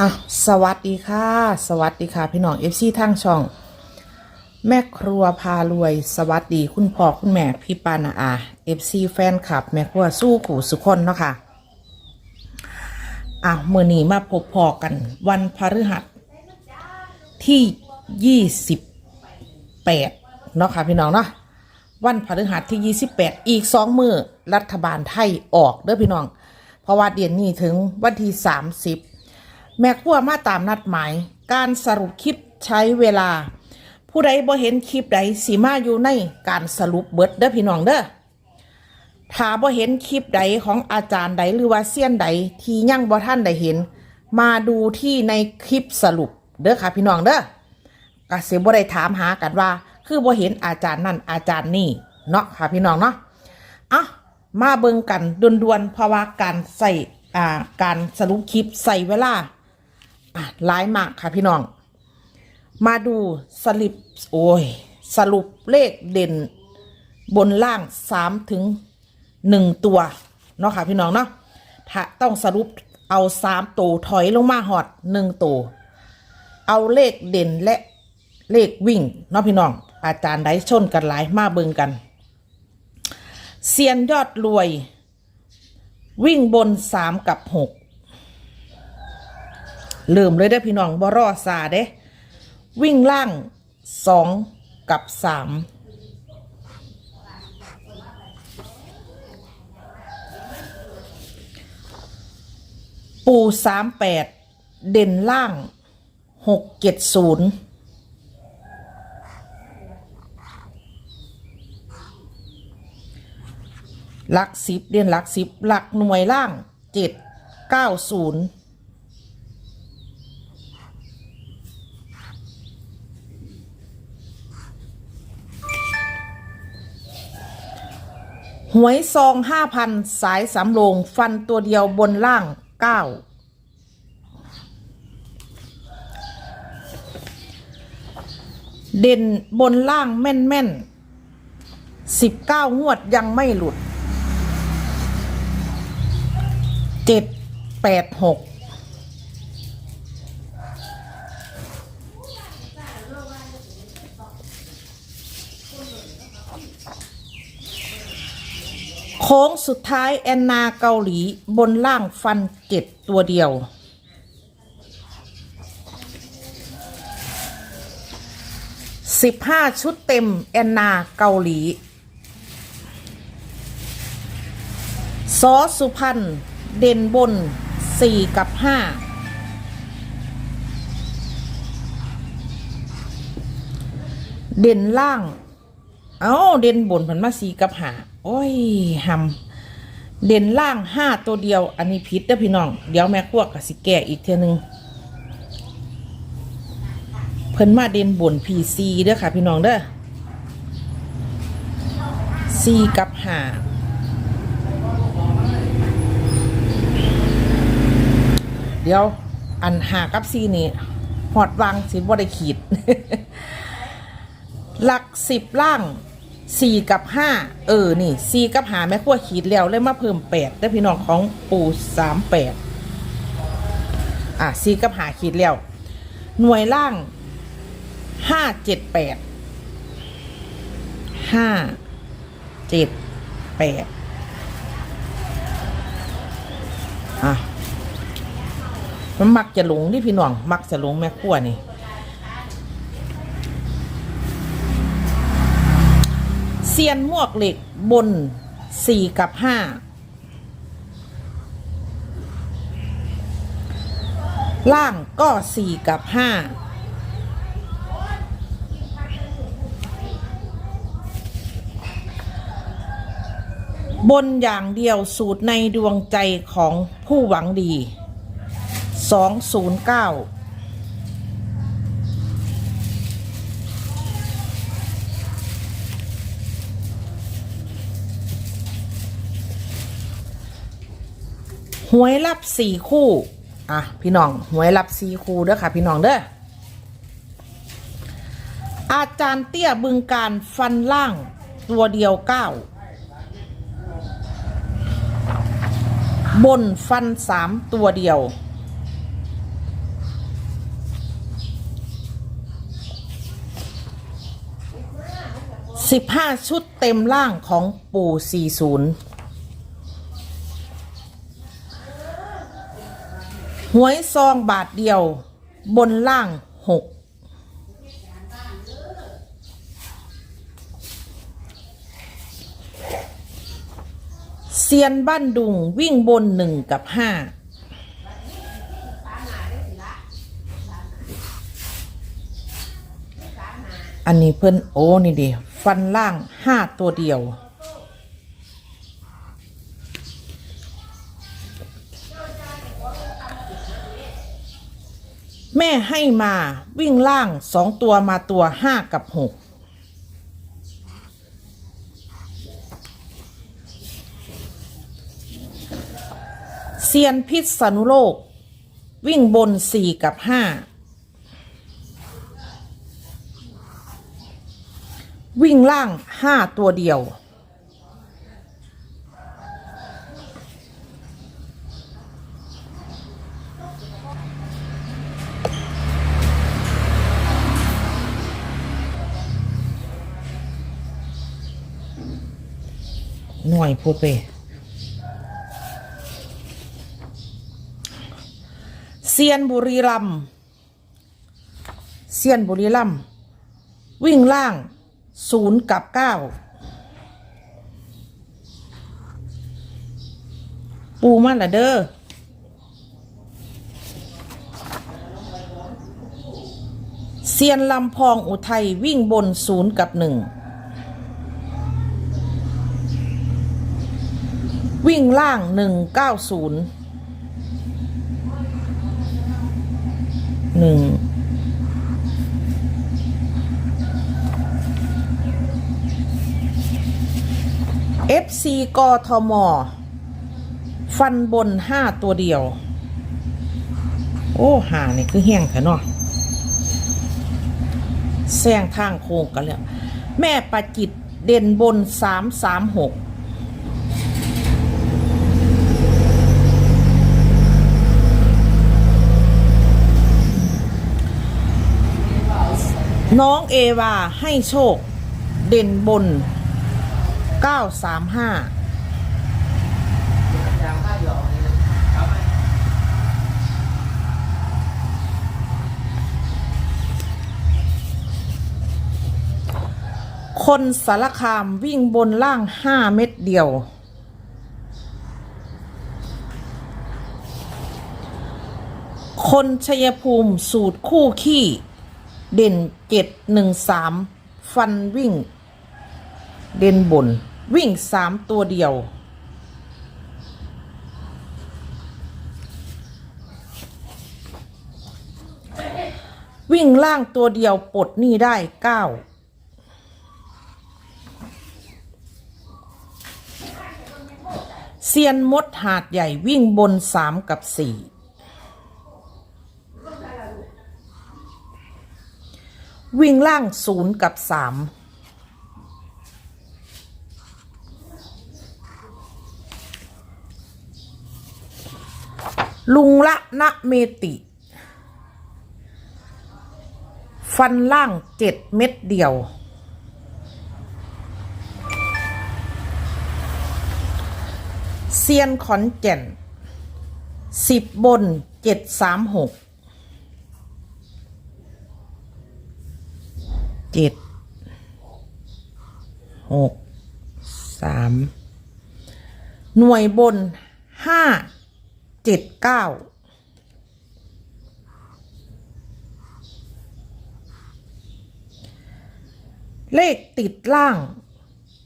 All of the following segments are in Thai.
อะสวัสดีค่ะ สวัสดีค่ะ พี่น้องเอฟซีทางช่อง แม่ครัวพารวย สวัสดีคุณพ่อคุณแม่พี่ปานาอาเอฟซีแฟนคลับ แม่ครัวสู้ขู่สุคนเนาะค่ะอะมือนี้มาพบพอกัน วันพฤหัสที่ยี่สิบแปดเนาะค่ะพี่น้องเนาะวันพฤหัสที่ยี่สิบแปดอีกสองมือรัฐบาลไทยออกเด้อพี่น้อง เพราะว่าเดือนนี้ถึงวันที่สามสิบ แม่ครัวมาตามนัดหมาย การสรุปคลิปใช้เวลา ผู้ใดบ่เห็นคลิปใดสีมาอยู่ในการสรุปเบิดเด้อพี่น้องเด้อถ้าบ่เห็นคลิปใดของอาจารย์ใดหรือว่าเซียนใดที่ยังบ่ท่านได้เห็น มาดูที่ในคลิปสรุปเด้อค่ะพี่น้องเด้อกะสิบ่ได้ถามหากันว่า คือบ่เห็นอาจารย์นั่นอาจารย์นี่เนาะค่ะพี่น้องเนาะอะมาเบิ่งกันด่วนๆเพราะว่าการใส่อ่าการสรุปคลิปใส่เวลา อะร้ายมากค่ะพี่น้อง มาดูสลิปโอ้ย สรุปเลขเด่นบนล่างสามถึงหนึ่งตัว เนาะค่ะพี่น้องเนาะถ้าต้องสรุปเอาสามตัวถอยลงมาหอดหนึ่งตัว เอาเลขเด่นและเลขวิ่ง เนาะพี่น้อง อาจารย์ได้ชนกันหลายมาเบิงกันเซียนยอดรวย วิ่งบนสามกับหก เริ่มเลยได้พี่น้องบรอซาเด้วิ่งล่างสองกับสามปูสามแปดเด่นล่างหกเจ็ดศูนย์หลักสิบเด่นหลักสิบหลักหน่วยล่างเจ็ดเก้าศูนย์ หวยซองห้าพันสายสามโลง ฟันตัวเดียวบนล่างเก้าเด่นบนล่างแม่นแม่นสิบเก้างวดยังไม่หลุดเจ็ดแปดหก โค้งสุดท้ายแอนนาเกาหลีบนล่างฟันเจ็ดตัวเดียว สิบห้าชุดเต็มแอนนาเกาหลีซอสุพรรณเด่นบนสี่กับห้าเด่นล่าง เอ้า เด่นบนผันมาสี่กับห้า โอ้ยหำเด่นล่างห้าตัวเดียว อันนี้ผิดเด้อพี่น้อง เดี๋ยวแม่พวกกับสิแก่อีกเท่ยหนึงเพิ่นมาเด่นบนพีซีเด้อค่ะ พี่น้องเด้อซีกับห้าเดี๋ยวอันหากับซีนี่หอดวางสิบ่ได้ขีด หลักสิบล่าง สี่กับห้าเออ นี่สี่กับหาแม่ขั้วขีดแล้วเลยมาเพิ่มแปดได้พี่น้องของปูสามแปดอะสี่กับหาขีดแล้ว หน่วยล่างห้าเจ็ดแปดห้าเจ็ดแปดอะมันมักจะหลงนี่พี่น้อง มักจะหลงแม่ขั้วนี่ เซียนมวกเหล็กบนสี่กับห้าล่างก็สี่กับห้าบนอย่างเดียวสูตรในดวงใจของผู้หวังดี 209 หวยรับสี่คู่ อะ พี่น้อง หวยรับสี่คู่เด้อค่ะ พี่น้องเด้อ อาจารย์เตี้ยบึงการฟันล่างตัวเดียวเก้า บนฟันสามตัวเดียว สิบห้าชุดเต็มล่างของปู่สี่ศูนย์ หวยซองบาทเดียว บนล่างหกเซียนบ้านดุงวิ่งบนหนึ่งกับห้าอันนี้เพิ่นโอ้นี่ดิฟันล่างห้าตัวเดียว แม่ให้มาวิ่งล่างสองตัวมาตัวห้ากับหกเซียนพิษสนุโลก วิ่งบนสี่กับห้าวิ่งล่างห้าตัวเดียว หน่วยพูดไปเซียนบุรีรัมเซียนบุรีรัมวิ่งล่างศูนย์กับเก้าปูมันละเด้อเซียนลำพองอุทัยวิ่งบนศูนย์กับหนึ่ง วิ่งล่างหนึ่งเก้าศูนย์หนึ่งเอฟซีกทม ฟันบนห้าตัวเดียว โอ้หานี่คือแห้งแค่นาะแซงทางโค้งกันแล้ว แม่ประจิตเด่นบนสามสามหก น้องเอวาให้โชค เด่นบน 935คนสารคามวิ่งบนล่าง5เม็ดเดียว คนชัยภูมิสูตรคู่ขี้ เด่นเจ็ดหนึ่งสามฟันวิ่ง เด่นบน วิ่งสามตัวเดียว วิ่งล่างตัวเดียวปลดหนี้ได้เก้าเซียนมดหาดใหญ่วิ่งบนสามกับสี่ วิ่งล่างศูนย์กับสามลุงละนะเมติ ฟันล่างเจ็ดเม็ดเดียว เซียนขอนแก่นสิบบนเจ็ดสามหก เจ็ดหกสามหน่วยบนห้าเจ็ดเก้าเลขติดล่าง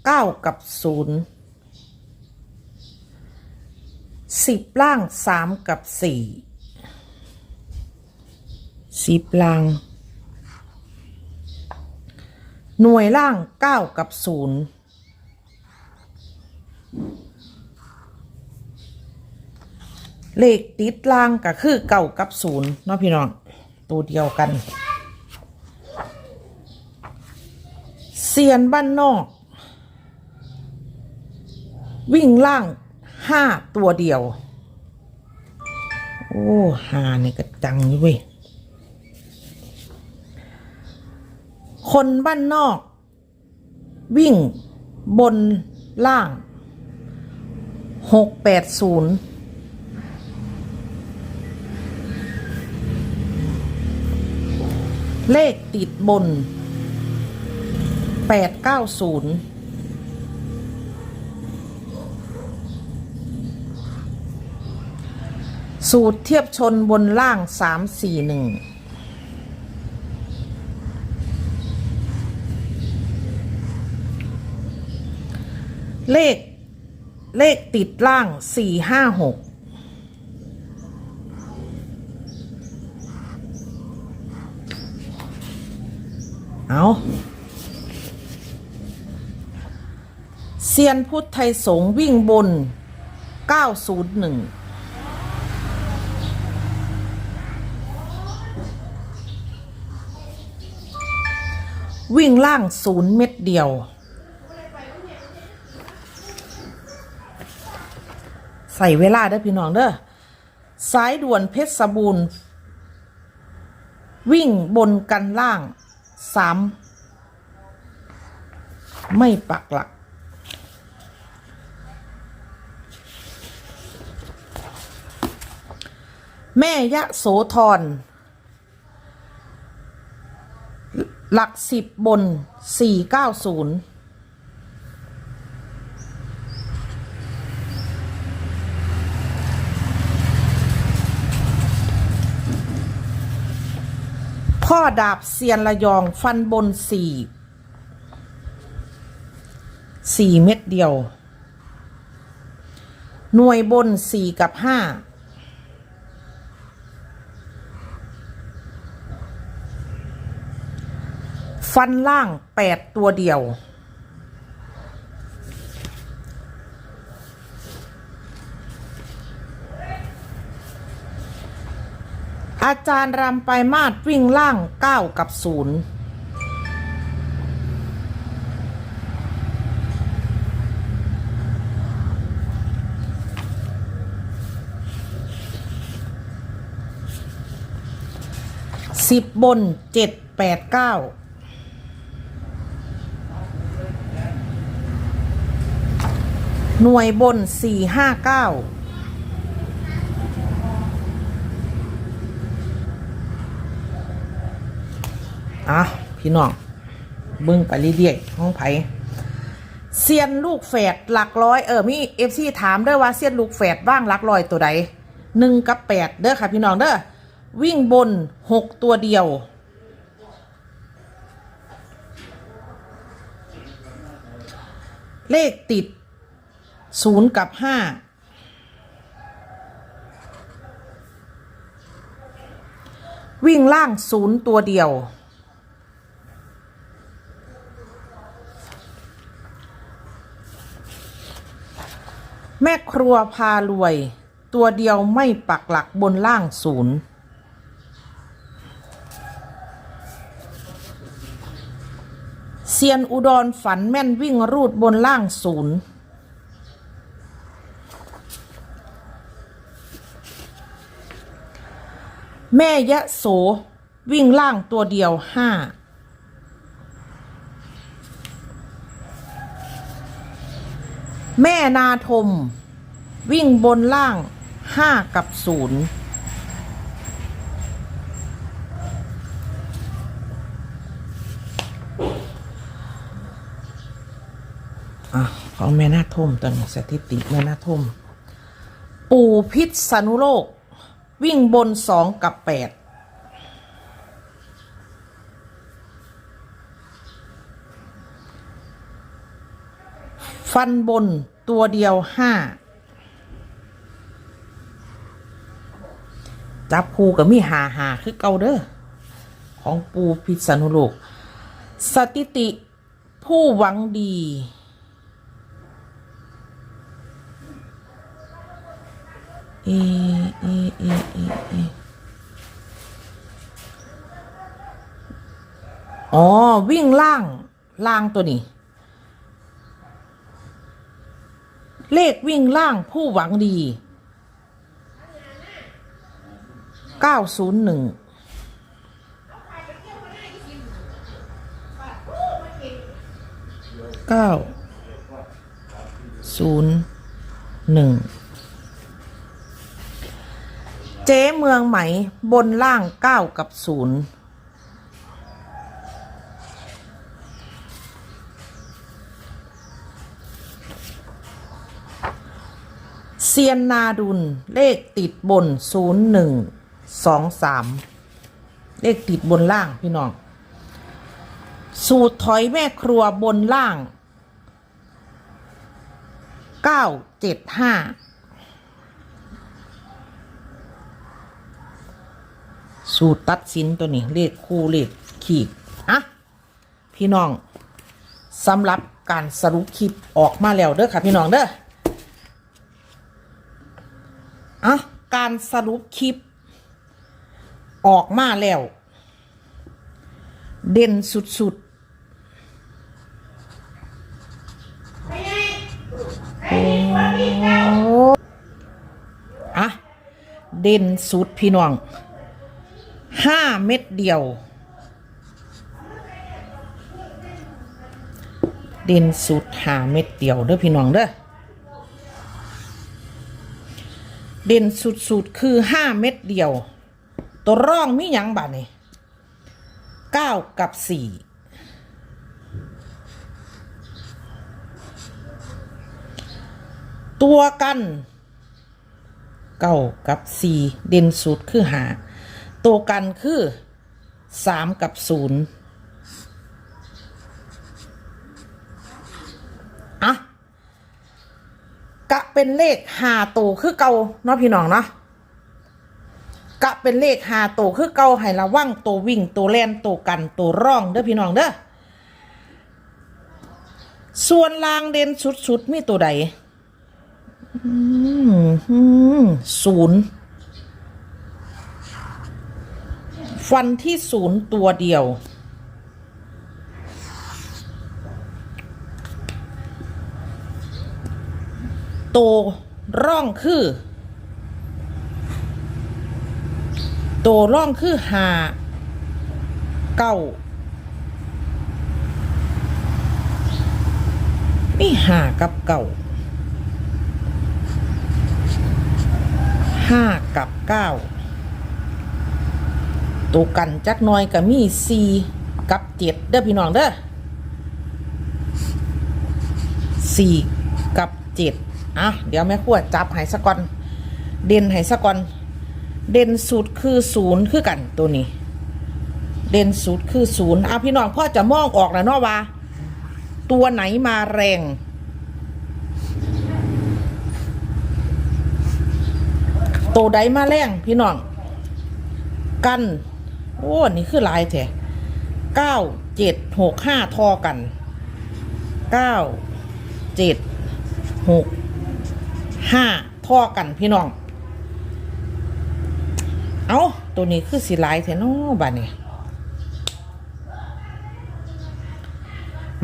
เก้ากับศูนย์สิบล่างสามกับสี่สิบล่าง หน่วยล่างเก้ากับศูนย์เลขติดล่างก็คือเก้ากับศูนย์เนาะพี่น้อง ตัวเดียวกันเซียนบ้านนอก วิ่งล่างห้าตัวเดียว โอ้หานี่ก็จังเว้ย คนบ้านนอก วิ่งบนล่างหกแปดศูนย์เลขติดบนแปดเก้าศูนย์สูตรเทียบชนบนล่างสามสี่หนึ่ง เลข เลขติดล่างสี่ห้าหกเอาเซียนพุทธไทยสงวิ่งบน 901 วิ่งล่างศูนย์เม็ดเดียว ใส่เวลาเด้อพี่น้องเด้อสายด่วนเพชรสบูรณ์วิ่งบนกันล่างสามไม่ปักหลัก แม่ยะโสธรหลักสิบบนสี่เก้าศูนย์ พ่อดาบเซียนระยองฟันบนสี่สี่เม็ดเดียว หน่วยบนสี่กับห้าฟันล่างแปดตัวเดียว อาจารย์รำไปมาดวิ่งล่างเก้ากับศูนย์สิบบนเจ็ดแปดเก้าหน่วยบนสี่ห้าเก้า อะพี่น้องเบิ่งไปเรื่อยๆห้องไผเซียนลูกแฝดหลักร้อยเออมีเอฟซีถามด้วยว่าเซียนลูกแฝดว่างหลักร้อยตัวใดหนึ่งกับแปดเด้อค่ะพี่น้องเด้อวิ่งบนหกตัวเดียว เลขติดศูนย์กับห้าวิ่งล่างศูนย์ตัวเดียว แม่ครัวพารวย ตัวเดียวไม่ปักหลักบนล่างศูนย์เซียนอุดรฝันแม่นวิ่งรูดบนล่างศูนย์แม่ยะโสวิ่งล่างตัวเดียวห้า แม่นาทม วิ่งบนล่างห้ากับศูนย์ของแม่นาทมตอนนี้สถิติแม่นาทม ปู่พิษสนุโลก วิ่งบนสองกับแปด ฟันบนตัวเดียวห้าจับคูกับมีหาหาคือเกาเด้อของปูพิษณุโลก สถิติผู้หวังดี เอ เอ เอ เอ เออ๋อ วิ่งล่าง ล่างตัวนี้ เลขวิ่งล่างผู้หวังดีเก้าศูนย์หนึ่งเเก้าศูนย์หนึ่งเจ๊เมืองไหมบนล่างเก้ากับศูนย์ ซียนนาดุลเลขติดบนศูนย์หนึ่งสองสามเลขติดบนล่างพี่น้อง สูตรถอยแม่ครัวบนล่างเก้าเจ็ดห้าสูตรตัดสินตัวนี้เลขคู่เลขขีดอะพี่น้องสำหรับการสรุปคลิปออกมาแล้วเด้อค่ะพี่น้องเด้ออะ การสรุปคลิป ออกมาแล้ว เด่นสุดๆโอ้อะเด่นสุดพี่น้องห้าเม็ดเดียว เด่นสุดหาเม็ดเดียวเด้อพี่น้องเด้อ เด่นสุดๆคือห้าเม็ดเดียว ตัวร่องมีหยังบาดนี่เก้ากับสี่ตัวกันเก้ากับสี่เด่นสุดคือหาตัวกันคือสามกับศูนย์อะ กะเป็นเลขหาตัวคือเก่าเนาะพี่น้องเนาะกะเป็นเลขหาตัวคือเก่าให้ระวังตัววิ่งตัวแล่นตัวกันตัวร่องเด้อพี่น้องเด้อส่วนลางเด่นสุดๆมีตัวใดอืมศูนย์ฟันที่ศูนย์ตัวเดียว ตัวร่องคือตัวร่องคือหาเก้านี่หากับเก่าห้ากับเก้าตัวกันจักน้อยก็มีสี่กับเจ็ดเด้อพี่น้องเด้อสี่กับเจ็ด อะเดี๋ยวแม่ขวดจับให้สะก่อน เด่นให้สะก่อน เด่นสุดคือศูนย์คือกันตัวนี้ เด่นสุดคือศูนย์อะพี่น้องพ่อจะมองออกแล้วเนาะว่า ตัวไหนมาแรง ตัวใดมาแรงพี่น้อง กัน โอ้นี่คือลายแท้เก้าเจ็ดหกห้าทอกันเก้าเจ็ดหก ห้าทอกันพี่น้อง เอาตัวนี้คือสีลายแท้เนาะบ้านนี้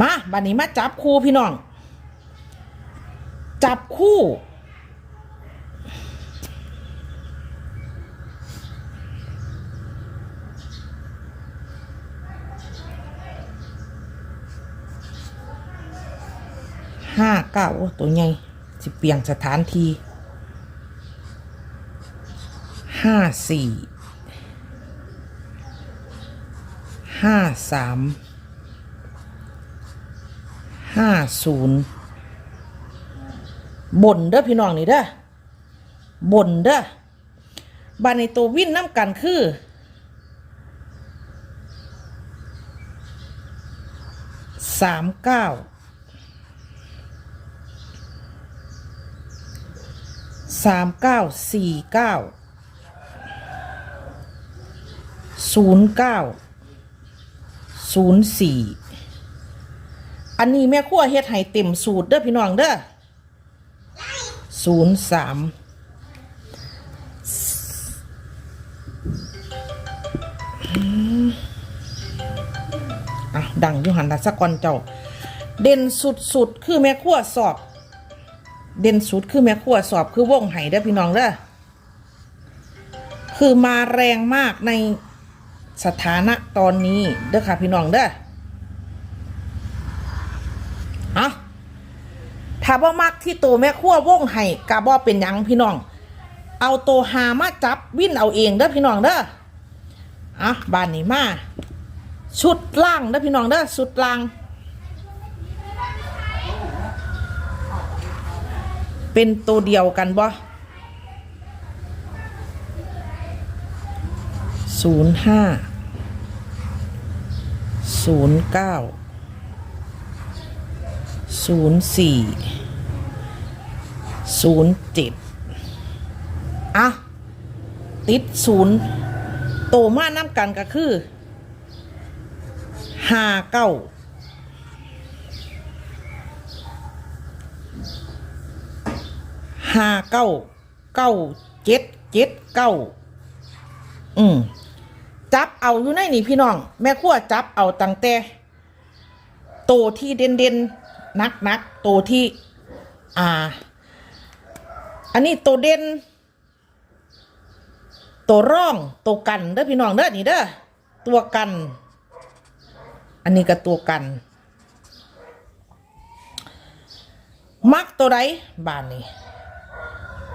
มาบานนี้มาจับคู่พี่น้อง จับคู่ห้าเก้าตัวใหญ่ สิเปลี่ยนสถานที่ห้าสี่ห้าสามห้าศูนย์บนเด้อพี่น้องนี่เด้อบนเด้อบานในตัววิ่นน้ำกันคือสามเก้า สามเก้าสี่เก้าศูนย์เก้าศูนย์สี่อันนี้แม่ขั้วเฮ็ดให้เต็มสูตรเด้อพี่น้องเด้อศูนย์สามอะดังยูหันดัสกอนเจ้า เด่นสุดๆ คือแม่ขั้วสอบ เด่นสุดคือแม่ครัวสอบคือวงไห้เด้อพี่น้องเด้อคือมาแรงมากในสถานะตอนนี้เด้อค่ะพี่น้องเด้ออะถ้าบ่มักที่ตัวแม่ครัววงให้กะบ่เป็นยังพี่น้อง เอาตัวหามาจับวิ่นเอาเองเด้อพี่น้องเด้ออะบ้านนี้มาชุดล่างเด้อพี่น้องเด้อชุดล่าง เป็นตัวเดียวกันบ่ศูนย์ห้าศูนย์เก้าศูนย์สี่ศูนย์เจ็ดอะ ติดศูนย์โตมาน้ำกันก็คือห้าเก้า ห้าเก้าเก้าเจ็ดเจ็ดเก้าอืมจับเอาอยู่ในนี่พี่น้อง แม่ขั้วจับเอาตั้งแต่โตที่เด่นเด่นนักนักโตที่อ่า อันนี้โตเด่นโตร่องโตกันเด้อพี่น้องเด้อนี่เด้อตัวกัน อันนี้ก็ตัวกัน มักตัวใดบ้านนี้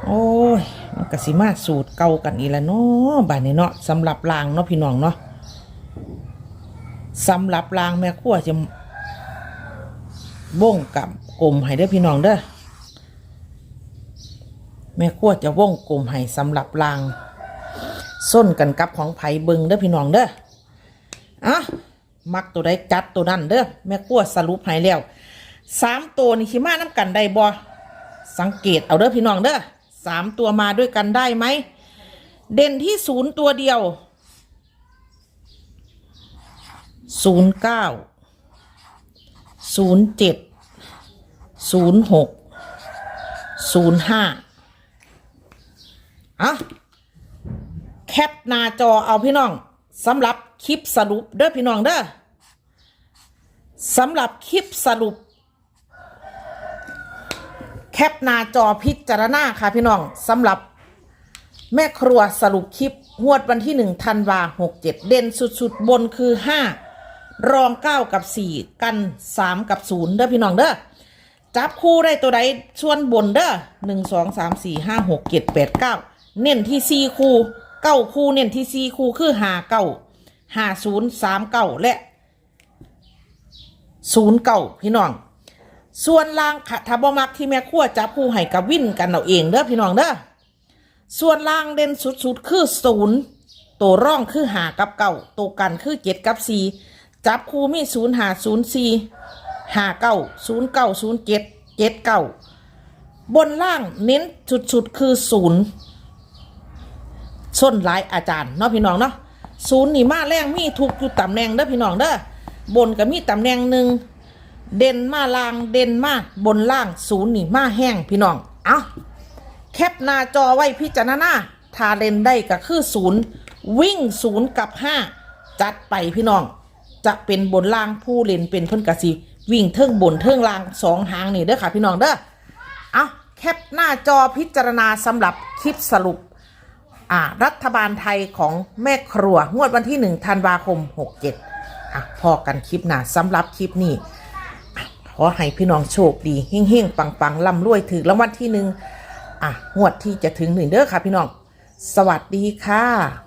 โอ้ยมันก็สิมาสูตรเก่ากันอีแล้วเนาะบ้านนี้เนาะสำหรับรางเนาะพี่น้องเนาะสำหรับรางแม่ครัวจะว่งกับกลมให้เด้อพี่น้องเด้อแม่ครัวจะว่งกลมให้สำหรับรางส้นกันกับของไผ่เบิงเด้อพี่น้องเด้ออะมักตัวใดจัดตัวนั้นเด้อแม่ครัวสรุปให้แล้วสามตัวนี่ชิมาน้ำกันได้บ่สังเกตเอาเด้อพี่น้องเด้อ สามตัวมาด้วยกันได้ไหม เด่นที่ศูนย์ตัวเดียวศูนย์เก้าศูนย์เจ็ดศูนย์หกศูนย์ห้าอะแคปหน้าจอเอาพี่น้องสำหรับคลิปสรุปเด้อพี่น้องเด้อสำหรับคลิปสรุป แคปหน้าจอพิจารณาค่ะพี่น้องสำหรับแม่ครัวสรุปคลิปงวดวันที่หนึ่งธันวาหกเจ็ดเด่นสุดๆ บนคือห้ารองเก้ากับสี่กันสามกับศูนย์เด้อพี่น้องเด้อจับคู่ได้ตัวใดส่วนบนเด้อหนึ่งสองสามสี่ห้าหกเจ็ดแปดเก้าเน้นที่สี่คู่เก้าคู่เน้นที่สี่คู่คือหาเก้าหาศูนย์สามเก้าและศูนย์เก้าพี่น้อง ส่วนล่างค่ะถ้าบ่มักที่แม่ครัวจับคู่ให้กับวินกันเอาเองเด้อพี่น้องเด้อส่วนล่างเด่นสุดๆคือศูนย์ตัวร่องคือหากับเก่าตัวกันคือเจ็ดกับสี่จับคู่มีศูนย์หาศูนย์สี่หาเก้าศูนย์เก้าศูนย์เจ็ดเจ็ดเก้าบนล่างเน้นสุดๆคือศูนย์ส้นหลายอาจารย์เนาะพี่น้องเนาะศูนย์นี่มาแรงมีทุกอยู่ตำแหน่งเด้อพี่น้องเด้อบนก็มีตำแหน่งหนึ่ง เด่นมาล่างเด่นมาบนล่างศูนย์นี่มาแห้งพี่น้อง เอาแคปหน้าจอไว้พิจารณาทาเลนได้ก็คือศูนย์วิ่งศูนย์กับห้าจัดไปพี่น้อง จะเป็นบนล่างผู้เล่นเป็นเพิ่นกะสิวิ่งเทิงบนเทิงล่างสองหางนี่เด้อค่ะพี่น้องเด้อเอาแคปหน้าจอพิจารณาสำหรับคลิปสรุปอ่ารัฐบาลไทยของแม่ครัวงวดวันที่1ธันวาคม67อะพอกันคลิปหน้าสำหรับคลิปนี้ ขอให้พี่น้องโชคดีเฮ้งๆปังๆล่ำรวยถือรางวัลที่หนึ่งอะงวดที่จะถึงหนึ่งเด้อค่ะพี่น้อง สวัสดีค่ะ